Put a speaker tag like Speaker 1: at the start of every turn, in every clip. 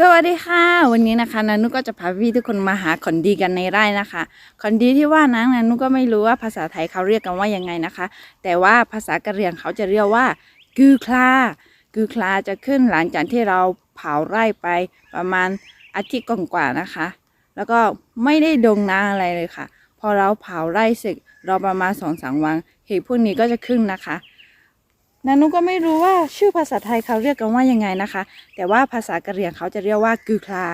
Speaker 1: สวัสดีค่ะ วันนี้นะคะนานุก็จะพาพี่ทุกคนมาหาขอนดีกันในไร่นะคะขอนดีที่ว่านั้นนานุก็ไม่รู้ว่าภาษาไทยเขาเรียกกันว่ายังไงนะคะ แต่ว่าภาษากะเหรี่ยงเขาจะเรียกว่า กือคลา กือคลาจะขึ้นหลังจากที่เราเผาไร่ไปประมาณอาทิตย์กว่าๆนะคะ แล้วก็ไม่ได้ดงนาอะไรเลยค่ะ พอเราเผาไร่เสร็จเราประมาณสองสามวันเห็ดพวกนี้ก็จะขึ้นนะคะ นานุก็ไม่รู้ว่าชื่อภาษาไทยเขาเรียกกันว่ายังไงนะคะ แต่ว่าภาษากะเหรี่ยงเขาจะเรียกว่ากือคลา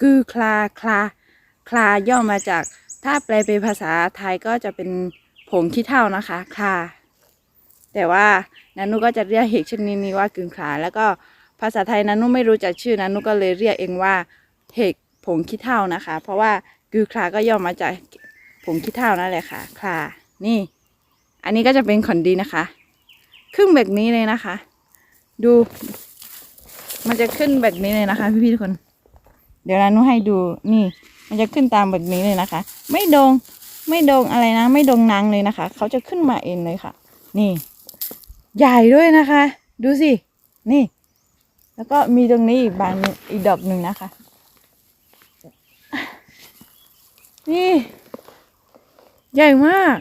Speaker 1: กือคลาคลา คลาย่อมาจาก ถ้าแปลเป็นภาษาไทยก็จะเป็นผงขี้เถ้านะคะคลา แต่ว่านานุก็จะเรียกเห็ดชนิดนี้ว่ากือคลา แล้วก็ภาษาไทยนานุไม่รู้จักชื่อนานุก็เลยเรียกเองว่าเห็ดผงขี้เถ้านะคะ เพราะว่ากือคลาก็ย่อมาจากผงขี้เถ้านั่นแหละค่ะ คลา นี่ อันนี้ก็จะเป็นขอนดีนะคะ ขึ้นแบบนี้เลยนะคะ ดู มันจะขึ้นแบบนี้เลยนะคะพี่ๆทุกคน เดี๋ยวนานุให้ดูนี่ มันจะขึ้นตามแบบนี้เลยนะคะ ไม่โดงไม่โดงอะไรนะ ไม่โดงนางเลยนะคะ เขาจะขึ้นมาเองเลยค่ะ นี่ ใหญ่ด้วยนะคะ ดูสิ นี่ แล้วก็มีตรงนี้อีกบางหนึ่งอีกดอกหนึ่งนะคะ นี่ ใหญ่มาก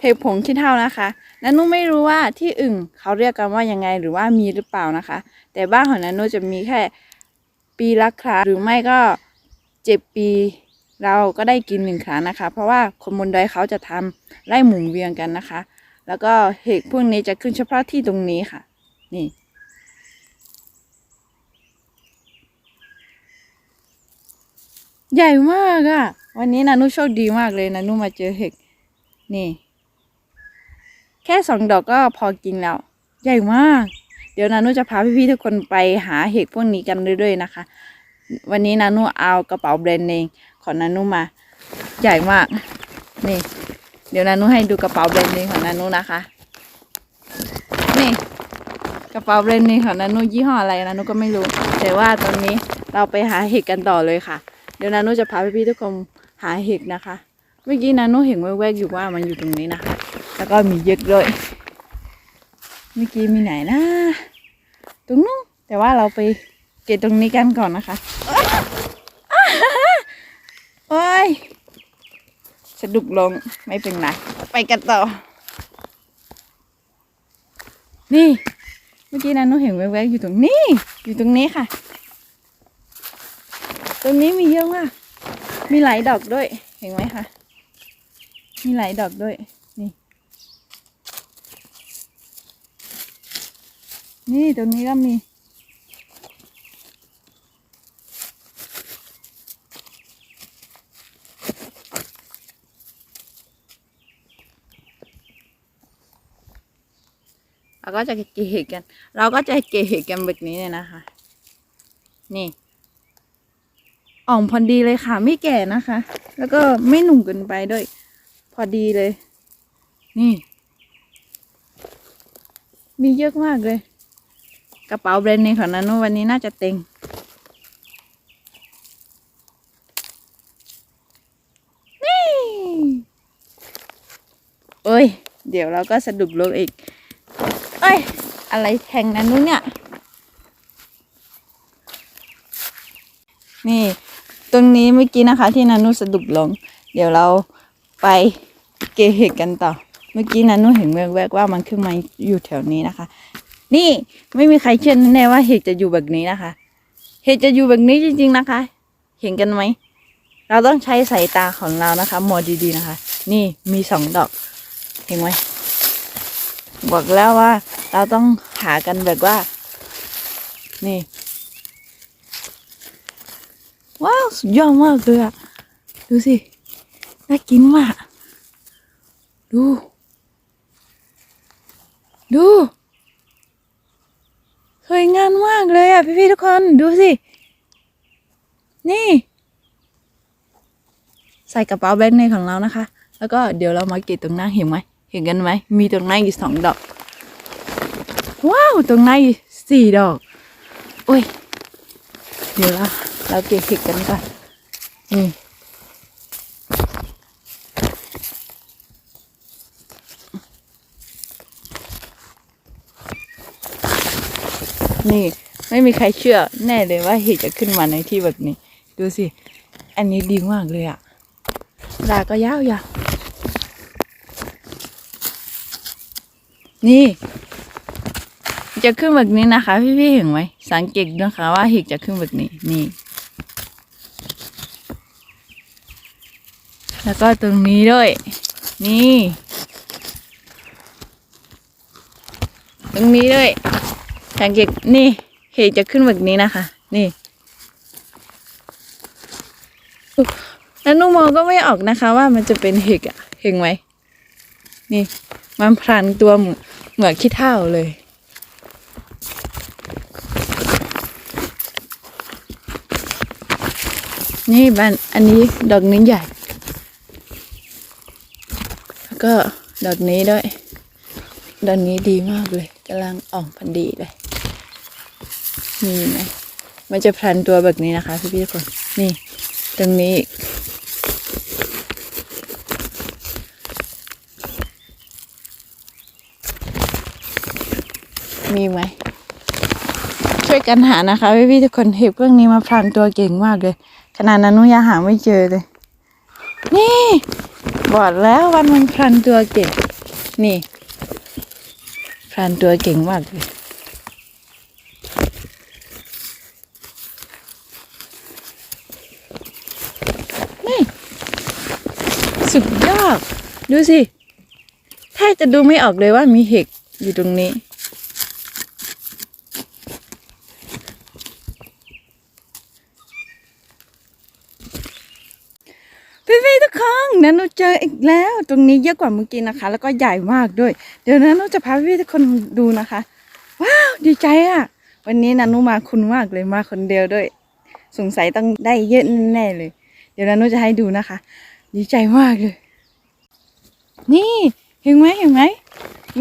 Speaker 1: เห็ดผงขี้เถ้านะคะนันนุไม่รู้ว่าที่อื่นเขาเรียกกันว่ายังไงหรือว่ามีหรือเปล่านะคะ แต่บ้านของนันนุจะมีแค่ปีละครั้งหรือไม่ก็เจ็ดปีเราก็ได้กินหนึ่งครั้งนะคะ เพราะว่าคนบนดอยเขาจะทำไล่หมุนเวียนกันนะคะ แล้วก็เห็ดพวกนี้จะขึ้นเฉพาะที่ตรงนี้ค่ะ นี่ใหญ่มากอะวันนี้นานุโชคดีมากเลยนานุมาเจอเห็ดนี่ ค่สองดอกก็พอกินแล้ว ใหญ่มาก เดี๋ยวนานุจะพาพี่ๆทุกคนไปหาเห็ดพวกนี้กันเรื่อยๆนะคะ วันนี้นานุเอากระเป๋าแบรนด์เนมของนานุมา ใหญ่มาก นี่ เดี๋ยวนานุให้ดูกระเป๋าแบรนด์เนมของนานุนะคะ นี่กระเป๋าแบรนด์เนมของนานุยี่ห้ออะไรนานุก็ไม่รู้ แต่ว่าตอนนี้เราไปหาเห็ดกันต่อเลยค่ะ เดี๋ยวนานุจะพาพี่ๆทุกคนหาเห็ดนะคะ เมื่อกี้นานุเห็นแวบๆอยู่ว่ามันอยู่ตรงนี้นะคะ แล้วก็มีเยอะเลยเมื่อกี้มีไหนนะตรงนู้นแต่ว่าเราไปเก็บตรงนี้กันก่อนนะคะโอ้ยสะดุกลงไม่เป็นไรไปกันต่อ นี่ เมื่อกี้นะหนุเห็นแวบๆอยู่ตรงนี้ อยู่ตรงนี้ค่ะ ตรงนี้มีเยอะมากมีหลายดอกด้วย เห็นไหมคะ มีหลายดอกด้วย นี่ตรงนี้ก็มี เราก็จะเกะเห็ดกัน เราก็จะเกะเห็ดกันแบบนี้เลยนะคะ นี่อ่องพอดีเลยค่ะ ไม่แก่นะคะ แล้วก็ไม่หนุ่มเกินไปด้วย พอดีเลย นี่ มีเยอะมากเลย กระเป๋าแบรนด์เนมของนานุวันนี้น่าจะเต็ง นี่เอ้ย เดี๋ยวเราก็สะดุดลงอีก เอ้ย อะไรแทงนานุเนี่ยนี่ ตรงนี้เมื่อกี้นะคะ ที่นานุสะดุดลง เดี๋ยวเราไปเกะเห็ดกันต่อ เมื่อกี้นานุเห็นแวบๆว่ามันขึ้นมาอยู่แถวนี้นะคะ นี่ไม่มีใครเชื่อแน่ว่าเห็ดจะอยู่แบบนี้นะคะ เห็ดจะอยู่แบบนี้จริง ๆนะคะ เห็นกันไหม เราต้องใช้สายตาของเรานะคะมองดีๆนะคะ นี่มีสองดอก เห็นไหมบอกแล้วว่า เราต้องหากันแบบว่า นี่ ว้าวสุดยอดมากเลยอะดูสิ น่ากินมาก ดู ดู สวยงามมากเลยอะ พี่ๆทุกคนดูสิ นี่ ใส่กระเป๋าแบรนด์เนของเรานะคะ แล้วก็เดี๋ยวเรามาเก็บตรงหน้าเห็นไหมเห็นกันไหมมีตรงหน้าอยู่สองดอก ว้าวตรงหน้าสี่ดอกโอ้ยเดี๋ยวเราเราเก็บเห็ดกันก่อนนี่ นี่ ไม่มีใครเชื่อแน่เลยว่าเห็ดจะขึ้นมาในที่แบบนี้ ดูสิ อันนี้ดีมากเลยอะลาก็ยาวยาวนี่ จะขึ้นแบบนี้นะคะ พี่ๆเห็นไหมสังเกตนะคะว่าเห็ดจะขึ้นแบบนี้นี่ แล้วก็ตรงนี้ด้วย นี่ ตรงนี้ด้วย สังเกตนี่เห็ดจะขึ้นแบบนี้นะคะ นี่แล้วหนูมองก็ไม่ออกนะคะ ว่ามันจะเป็นเห็ดอะเห็นไหมนี่ มันพลันตัวเหมือนขี้เท่าเลย นี่บ้านอันนี้ดอกนี้ใหญ่ แล้วก็ดอกนี้ด้วย ดอกนี้ดีมากเลยกำลังออกพอดีเลย มีไหมมันจะพลันตัวแบบนี้นะคะพี่พี่ๆทุกคน นี่ ตรงนี้ มีไหม ช่วยกันหานะคะพี่พี่ๆทุกคนเห็บเรื่องนี้มาพลันตัวเก่งมากเลย ขนาดนั้นนุยังหาไม่เจอเลย นี่บอกแล้ววันมันพลันตัวเก่ง นี่พลันตัวเก่งมากเลย นี่ สุดยอด ดูสิแทบจะดูไม่ออกเลยว่ามีเห็กอยู่ตรงนี้ พี่พี่ๆทุกคนนันเราเจออีกแล้ว ตรงนี้เยอะกว่าเมื่อกี้นะคะ แล้วก็ใหญ่มากด้วย เดี๋ยวนันเราจะพาพี่ๆทุกคนดูนะคะ ว้าว ดีใจอะวันนี้นันุมาคุณมากเลยมาคนเดียวด้วย สงสัยต้องได้เยอะแน่เลย เดี๋ยวนันุจะให้ดูนะคะ ดีใจมากเลย นี่เห็นไหมเห็นไหม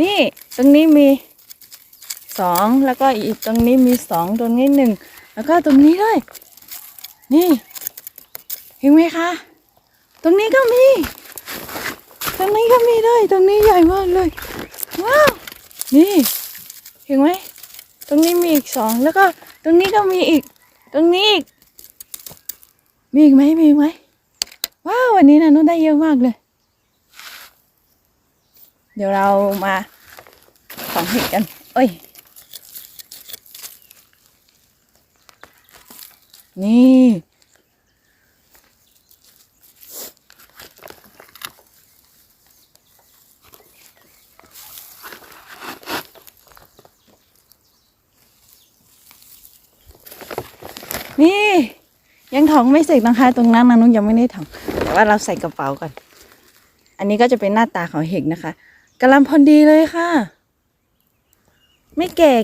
Speaker 1: นี่ตรงนี้มีสองแล้วก็อีกตรงนี้มีสองตรงนี้หนึ่งแล้วก็ตรงนี้ด้วย นี่ เห็นไหมคะ ตรงนี้ก็มี ตรงนี้ก็มีด้วย ตรงนี้ใหญ่มากเลยว้าวนี่ เห็นไหมตรงนี้มีอีกสองแล้วก็ตรงนี้ก็มีอีก ตรงนี้อีกมีอีกไหมมีอีกไหม ว้าววันนี้นะนุ่นได้เยอะมากเลย เดี๋ยวเรามาของเห็ดกัน เอ้ย นี่นี่ยังถองไม่เสร็จนะคะ ตรงนั้นนะนุ้งยังไม่ได้ถอง แต่ว่าเราใส่กระเป๋าก่อน อันนี้ก็จะเป็นหน้าตาของเห็ดนะคะกำลังพอดีเลยค่ะ ไม่เกก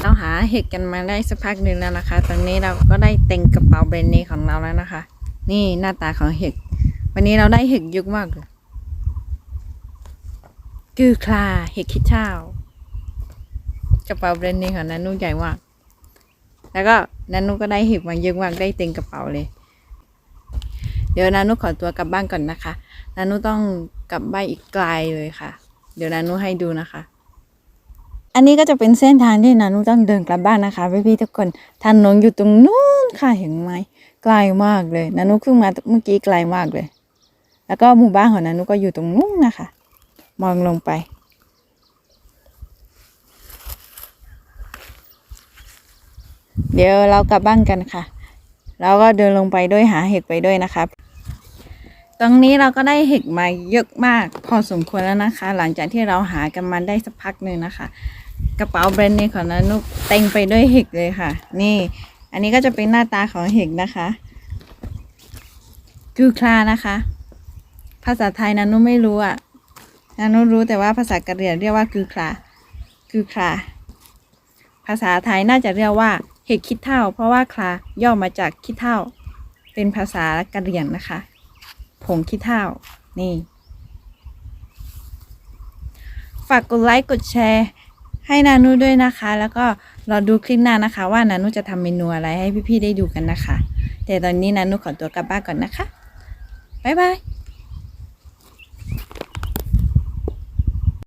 Speaker 1: เราหาเห็ดกันมาได้สักพักหนึ่งแล้วนะคะ ตอนนี้เราก็ได้เต็งกระเป๋าแบรนด์เนมของเราแล้วนะคะ นี่หน้าตาของเห็ด วันนี้เราได้เห็ดยอะมากเลยคือคลาเห็ดคิดเช่ากระเป๋าแบรนด์เนมของนันนุใหญ่มาก แล้วก็ นันนุก็ได้เห็บมาเยอะมากได้เต็มกระเป๋าเลย เดี๋ยวนันนุขอตัวกลับบ้านก่อนนะคะนันนุต้องกลับบ้านอีกไกลเลยค่ะ เดี๋ยวนันนุให้ดูนะคะ อันนี้ก็จะเป็นเส้นทางที่นันนุต้องเดินกลับบ้านนะคะพี่ๆทุกคนถนนอยู่ตรงนู้นค่ะเห็นไหมไกลมากเลยนันนุขึ้นมาเมื่อกี้ไกลมากเลย แล้วก็หมู่บ้านของนันนุก็อยู่ตรงนู้นนะคะ มองลงไป เดี๋ยวเรากลับบ้านกันค่ะ เราก็เดินลงไปด้วยหาเห็ดไปด้วยนะคะตรงนี้เราก็ได้เห็ดมาเยอะมาก พอสมควรแล้วนะคะ หลังจากที่เราหากันมาได้สักพักหนึ่งนะคะ กระเป๋าแบรนด์เนมของนานุกเต็มไปด้วยเห็ดเลยค่ะ นี่ อันนี้ก็จะเป็นหน้าตาของเห็ดนะคะคือคลานะคะ ภาษาไทยนานุไม่รู้อะนานุรู้แต่ว่าภาษากะเหรี่ยงเรียกว่าคือคลาคือคลาภาษาไทยน่าจะเรียกว่า เห็ดคิดเท่า เพราะว่าคลาย่อมาจากคิดเท่า เป็นภาษากะเหรี่ยงนะคะ ผงคิดเท่า นี่ ฝากกดไลค์กดแชร์ให้นานุด้วยนะคะ แล้วก็รอดูคลิปหน้านะคะ ว่านานุจะทำเมนูอะไรให้พี่ๆได้ดูกันนะคะ แต่ตอนนี้นานุขอตัวกลับบ้านก่อนนะคะ บ๊ายบาย